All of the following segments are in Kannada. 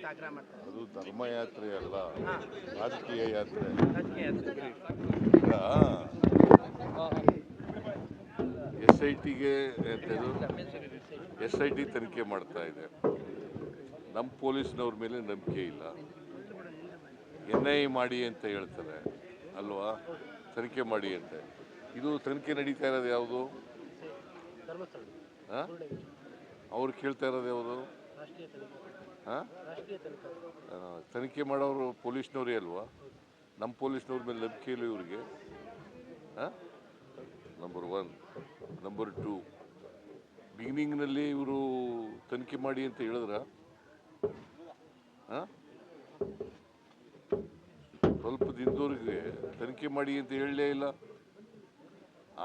ಅಂತ ಆಗ್ರಹ ಮಾಡ್ತಾರೆ ಅದು ಧರ್ಮಯಾತ್ರೆ ಅಲ್ಲ ರಾಜಕೀಯ ಯಾತ್ರೆ. ರಾಜಕೀಯ ಯಾತ್ರೆ. ಈಗ ಎಸ್ ಐ ಟಿಗೆ ಎಸ್ ಐ ಟಿ ತನಿಖೆ ಮಾಡ್ತಾ ಇದೆ. ನಮ್ಮ ಪೊಲೀಸ್ನವ್ರ ಮೇಲೆ ನಂಬಿಕೆ ಇಲ್ಲ. ಎನ್ ಐ ಮಾಡಿ ಅಂತ ಹೇಳ್ತಾರೆ ಅಲ್ವಾ? ತನಿಖೆ ಮಾಡಿ ಅಂತ. ಇದು ತನಿಖೆ ನಡೀತಾ ಇರೋದು ಯಾವುದು? ಅವ್ರು ಕೇಳ್ತಾ ಇರೋದು ಯಾವುದು? ತನಿಖಾ ಮಾಡೋರು ಪೊಲೀಸ್ನವರೇ ಅಲ್ವಾ? ನಮ್ಮ ಪೊಲೀಸ್ನವ್ರ ಮೇಲೆ ನಂಬಿಕೆ ಇಲ್ಲ ಇವ್ರಿಗೆ. ನಂಬರ್ ಒನ್ ನಂಬರ್ ಟು ಬಿಗಿನಿಂಗ್ನಲ್ಲಿ ಇವರು ತನಿಖೆ ಮಾಡಿ ಅಂತ ಹೇಳಿದ್ರ? ಸ್ವಲ್ಪ ದಿನದವ್ರಿಗೆ ತನಿಖೆ ಮಾಡಿ ಅಂತ ಹೇಳಲೇ ಇಲ್ಲ.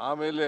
ಆಮೇಲೆ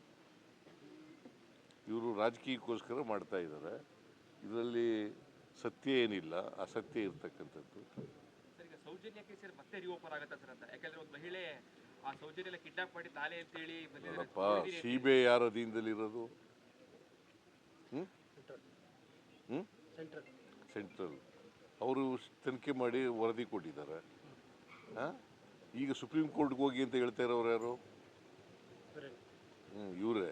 ಇವರು ರಾಜಕೀಯಕ್ಕೋಸ್ಕರ ಮಾಡ್ತಾ ಇದ್ದಾರೆ. ಇದರಲ್ಲಿ ಸತ್ಯ ಏನಿಲ್ಲ ಅಸತ್ಯ ಇರ್ತಕ್ಕಂಥದ್ದು. ಸರ್ ಈಗ ಸೌಜನ್ಯ ಕೇಸಲ್ಲಿ ಮತ್ತೆ ರಿಓಪನ್ ಆಗತ್ತಾ ಸರ್ ಅಂತ. ಯಾಕಂದ್ರೆ ಒಂದು ಮಹಿಳೆ ಆ ಸೌಜನ್ಯ ಎಲ್ಲ ಕಿಡ್ನಾಪ್ ಮಾಡಿ ತಾಲೆ ಅಂತೇಳಿ ಬಂದಿದ್ದಾರೆ. ನೋಡಪ್ಪ ಸಿ ಬಿ ಐ ಯಾರ ಅಧೀನದಲ್ಲಿರೋದು? ಹ್ಞೂ ಸೆಂಟ್ರಲ್ ಅವರು ತನಿಖೆ ಮಾಡಿ ವರದಿ ಕೊಟ್ಟಿದ್ದಾರೆ. ಹಾಂ? ಈಗ ಸುಪ್ರೀಂ ಕೋರ್ಟ್ಗೆ ಹೋಗಿ ಅಂತ ಹೇಳ್ತಾ ಇರೋರು ಯಾರು? ಹ್ಞೂ ಇವರೇ.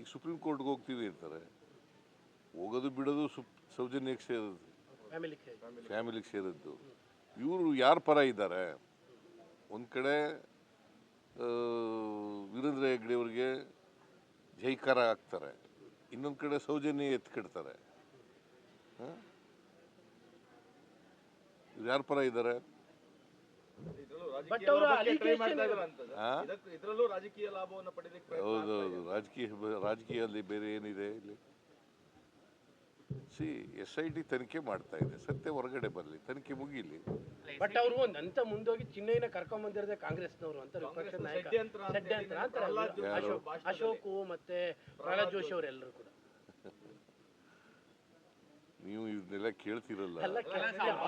ಈಗ ಸುಪ್ರೀಂ ಕೋರ್ಟ್ಗೆ ಹೋಗ್ತೀವಿ ಅಂತಾರೆ. ಹೋಗೋದು ಬಿಡೋದು ಸುಪ್ ಸೌಜನ್ಯಕ್ಕೆ ಸೇರೋದು ಫ್ಯಾಮಿಲಿ ಫ್ಯಾಮಿಲಿಗೆ ಸೇರಿದ್ದು. ಇವರು ಯಾರ ಪರ ಇದ್ದಾರೆ? ಒಂದು ಕಡೆ ವೀರೇಂದ್ರ ಹೆಗ್ಡೆ ಅವ್ರಿಗೆ ಜೈಕಾರ ಹಾಕ್ತಾರೆ. ಇನ್ನೊಂದು ಕಡೆ ಸೌಜನ್ಯ ಎತ್ಕಿಡ್ತಾರೆ ಇವ್ರು ಯಾರ ಪರ ಇದ್ದಾರೆ? ರಾಜಕೀಯ ರಾಜಕೀಯ ರಾಜಕೀಯದಲ್ಲಿ ಬೇರೆ ಏನಿದೆ ಇಲ್ಲಿ? ಸಿ ಎಸ್ ಐ ಟಿ ತನಿಖೆ ಮಾಡ್ತಾ ಇದೆ. ಸತ್ಯ ಹೊರಗಡೆ ಬರಲಿ. ತನಿಖೆ ಮುಗಿಲಿ. ಬಟ್ ಅವರು ಒಂದ್ ಹಂತ ಮುಂದೋಗಿ ಚಿನ್ನೈನ ಕರ್ಕೊಂಡ್ ಬಂದಿರದೆ ಕಾಂಗ್ರೆಸ್ನವರು ಅಂತ ವಿಪಕ್ಷ ನಾಯಕ ಷಡ್ಯಂತ್ರ ಅಂತ ಅಂತಾರೆ. ಅಶೋಕ್. ಮತ್ತೆ ಪ್ರಹ್ಲಾದ್ ಜೋಶಿ. ಅವರೆಲ್ಲರೂ ಕೂಡ. ನೀವು ಇದನ್ನೆಲ್ಲ ಕೇಳ್ತಿರಲ್ಲ.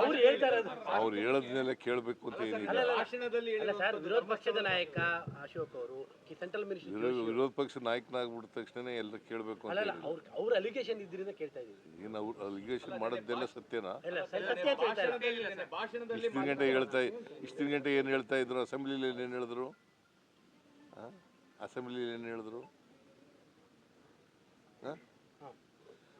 ಅವ್ರು ಹೇಳದ್ನೆಲ್ಲ ಕೇಳ್ಬೇಕು ಅವ್ರು ಹೇಳೋದನ್ನೆಲ್ಲ ಕೇಳಬೇಕು ಅಂತ ಏನಿಲ್ಲ. ಭಾಷಣದಲ್ಲಿ ಅಲ್ಲ ಸರ್ ವಿರೋಧ ಪಕ್ಷದ ನಾಯಕ ಅಶೋಕ್ ಅವರು ಸೆಂಟ್ರಲ್ ಮಿನಿಸ್ಟರ್ ವಿರೋಧ ವಿರೋಧ ಪಕ್ಷ ನಾಯಕನಾಗ್ಬಿಟ್ಟ ತಕ್ಷಣ ಎಲ್ಲ ಕೇಳಬೇಕು ಅಂತ ಅಲ್ಲ ಏನಿಲ್ಲ ಅವ್ರ ಅವ್ರ ಅಲಿಗೇಷನ್ ಇದ್ರಿಂದ ಕೇಳ್ತಾ ಇದ್ದೀವಿ. ಏನು ಅವ್ರು ಅಲಿಗೇಷನ್ ಮಾಡದ್ದೆಲ್ಲ ಸತ್ಯನಾ? ಇಲ್ಲ ಸರ್ ಸತ್ಯ ಅಂತ ಹೇಳ್ತಾ ಇಷ್ಟಿನ ಗಂಟೆ ಹೇಳ್ತಾ ಇಷ್ಟಿನ ಗಂಟೆ ಏನು ಹೇಳ್ತಾ ಇದ್ರು? ಅಸೆಂಬ್ಲಿಲಿ ಏನು ಹೇಳಿದ್ರು? ಅಸೆಂಬ್ಲಿಲಿ ಏನು ಹೇಳಿದ್ರು?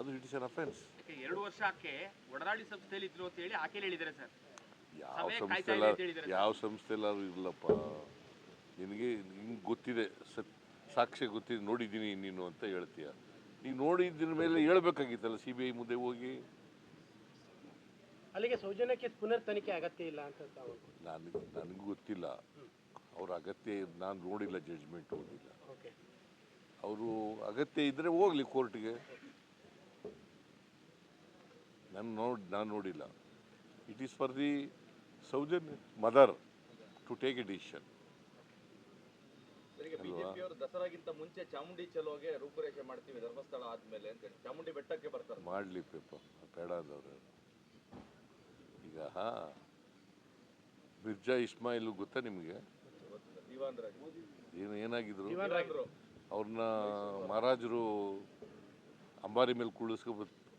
ಅದು ಇಟ್ ಇಸ್ ಅನ್ ಅಫೆನ್ಸ್ ಎರಡು ವರ್ಷ ಆಕೆ ಒಡನಾಡಿ ಸಂಸ್ಥೆಯಲ್ಲಿ ಇದ್ರು ಅಂತ ಹೇಳಿ ಆಕೆ ಹೇಳಿದ್ದಾರೆ ಸರ್. ಯಾವ ಸಂಸ್ಥೆಲ್ಲ ಯಾವ ಸಂಸ್ಥೆಲ್ಲಾದ್ರೂ ಇರಲಪ್ಪ ನಿನಗೆ ನಿಂಗೆ ಗೊತ್ತಿದೆ ಸತ್ ಸಾಕ್ಷ್ಯ ಗೊತ್ತಿದೆ ನೋಡಿದ್ದೀನಿ ನೀನು ಅಂತ ಹೇಳ್ತೀಯ. ನೀನು ನೋಡಿದ್ರ ಮೇಲೆ ಹೇಳ್ಬೇಕಾಗಿತ್ತಲ್ಲ ಸಿ ಬಿ ಐ ಮುಂದೆ ಹೋಗಿ? ಅಲ್ಲಿಗೆ ಸೌಜನ್ಯಕ್ಕೆ ಪುನರ್ ತನಿಖೆ ಅಗತ್ಯ ಇಲ್ಲ ಅಂತ ನಾನು ನನಗೆ ನನಗೂ ಗೊತ್ತಿಲ್ಲ. ಅವ್ರ ಅಗತ್ಯ ನಾನು ನೋಡಿಲ್ಲ ಜಡ್ಜ್ಮೆಂಟ್ ಓದಿಲ್ಲ. ಓಕೆ. ಅವರು ಅಗತ್ಯ ಇದ್ದರೆ ಹೋಗ್ಲಿ ಕೋರ್ಟ್ಗೆ ನಾನು ನೋಡಿ ನಾನು ನೋಡಿಲ್ಲ. It is for the Sowjanya mother to take a decision ದಸರಾಗಿಂತ ಮುಂಚೆ ಚಾಮುಂಡಿ ಚಲೋಗೆ ರೂಪುರೇಷೆ ಮಾಡ್ತೀವಿ ಧರ್ಮಸ್ಥಳ ಆದ್ಮೇಲೆ ಅಂತ ಚಾಮುಂಡಿ ಬೆಟ್ಟಕ್ಕೆ ಬರ್ತಾರೆ. ಮಾಡಲಿ ಪೇಪ ಬೇಡ ಅಂದವ್ರೆ. ಈಗ ಮಿರ್ಜಾ ಇಸ್ಮಾಯಿಲ್ ಗೊತ್ತಾ ನಿಮಗೆ? ಏನು ಏನಾಗಿದ್ರು? ಅವ್ರನ್ನ ಮಹಾರಾಜರು ಅಂಬಾರಿ ಮೇಲೆ ಕುಳಿಸ್ಕೊ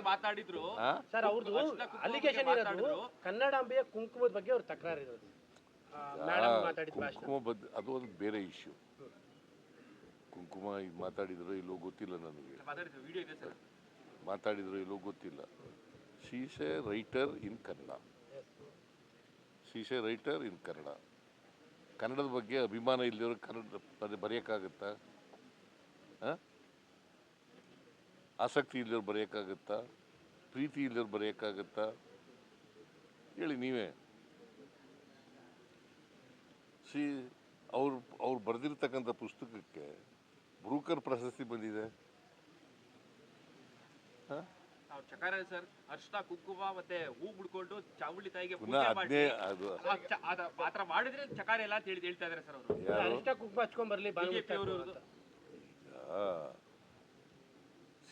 ಮಾತಾಡಿದ್ರು? ಸರ್ ಅವ್ರದ್ದು ಅಲಿಗೇಷನ್ ಇರೋದು. ಕನ್ನಡಾಂಬೆಯ ಕುಂಕುಮದ ಬಗ್ಗೆ ಅವ್ರ ತಕರಾರು ಇರೋದು ಕುಂಕುಮ ಬದ್ ಅದು ಒಂದು ಬೇರೆ ಇಶ್ಯೂ ಕುಂಕುಮ ಇದು ಮಾತಾಡಿದ್ರು ಇಲ್ಲೋ ಗೊತ್ತಿಲ್ಲ ನನಗೆ. ಮಾತಾಡಿದ್ರು. ವಿಡಿಯೋ ಇದೆ ಸರ್. ಮಾತಾಡಿದ್ರು ಇಲ್ಲೋ ಗೊತ್ತಿಲ್ಲ. She's a writer in Kannada she's a writer in Kannada ಕನ್ನಡದ ಬಗ್ಗೆ ಅಭಿಮಾನ ಇಲ್ಲದಿರೋ ಕನ್ನಡ ಬರೆ- ಬರೆಯೋಕ್ಕಾಗತ್ತಾ? ಆ? ಆಸಕ್ತಿ ಇಲ್ಲದವ್ರು ಬರೆಯೋಕ್ಕಾಗತ್ತಾ? ಪ್ರೀತಿ ಇಲ್ಲದವ್ರು ಬರೆಯೋಕ್ಕಾಗತ್ತಾ? ಹೇಳಿ ನೀವೇ. ಸಿ ಅವ್ರು ಅವ್ರು ಬರೆದಿರ್ತಕ್ಕಂಥ ಪುಸ್ತಕಕ್ಕೆ ಬ್ರೂಕರ್ ಪ್ರಶಸ್ತಿ ಬಂದಿದೆ. ಸರ್ ಅರ್ಶಿನ ಕುಂಕುಮ ಮತ್ತೆ ಹೂ ಬಿಡ್ಕೊಂಡು ಚಾಮುಂಡಿ ತಾಯಿಗೆ ಅದು. ಆ ಚ- ಅದ- ಆ ಥರ ಮಾಡಿದ್ರೆ ಚಕಾರ ಎಲ್ಲ ಅಂತ ಹೇಳಿ ಹೇಳ್ತಾ ಇದಾರೆ ಸರ್ ಅವರು. ಅರಿಷ್ಟ ಕುಂಕುಮ ಹಚ್ಕೊಂಡ್ ಬರ್ಲಿ ಬಿಜೆಪಿ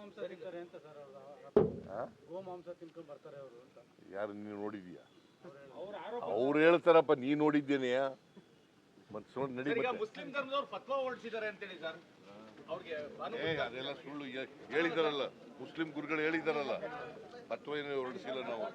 ಗೋಮಾಂಸ ತಿಂತಾರೆ ಅಂತ ಸರ್? ಗೋಮಾಂಸ ತಿನ್ಕೊಂಡ್ ಬರ್ತಾರೆ ಅವರು ಅಂತ. ಯಾರು ನೀನು ನೋಡಿದ್ಯಾ? ಅವ್ರ ಹೇಳ್ತಾರಪ್ಪ ನೀ ನೋಡಿದ್ದೇನೆ. ಮತ್ತೆ ನೋಡಿ ನಡಿ ಈಗ ಮತ್ತೆ. ಮುಸ್ಲಿಂ ಧರ್ಮದವ್ರು ಫತ್ವಾ ಹೊರಡಿಸಿದ್ದಾರೆ ಅಂತೇಳಿ ಸರ್. ಅವ್ರಿಗೆ ಏ ಅದೆಲ್ಲ ಸುಳ್ಳು ಹೇ- ಹೇಳಿದಾರಲ್ಲ ಮುಸ್ಲಿಂ ಗುರುಗಳು ಹೇಳಿದಾರಲ್ಲ ಫತ್ವ ಏನು ಹೊರಡಿಸಿಲ್ಲ ನಾವು.